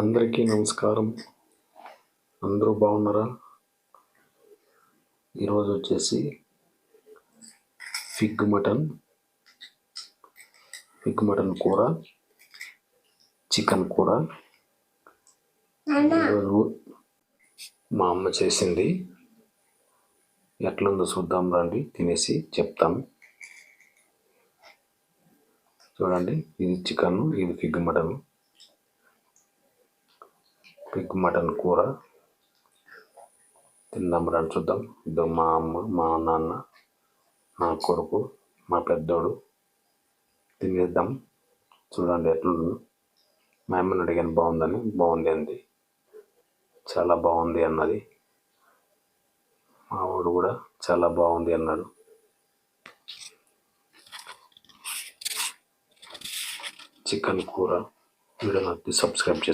అందరికీ నమస్కారం. అందరూ బాగున్నారా? ఈరోజు వచ్చేసి ఫిగ్ మటన్ ఫిగ్ మటన్ కూర చికెన్ కూర. ఈరోజు మా అమ్మ చేసింది. ఎట్లుందో చూద్దాం రండి తినేసి చెప్తాం. చూడండి ఇది చికెన్ ఇది ఫిగ్ మటన్. పిగ్ మటన్ కూర. తిందాం రండి చూద్దాం. ఇద్దరు మా అమ్మ మా నాన్న నా కొడుకు మా పెద్దోడు. తినేద్దాం. చూడండి ఎట్లుందో మా అమ్మని అడిగాను బాగుందని. బాగుంది అంది. చాలా బాగుంది అన్నది. మా వాడు కూడా చాలా బాగుంది అన్నాడు. చికెన్ కూర. వీడియో నచ్చి సబ్స్క్రైబ్ చేసుకోండి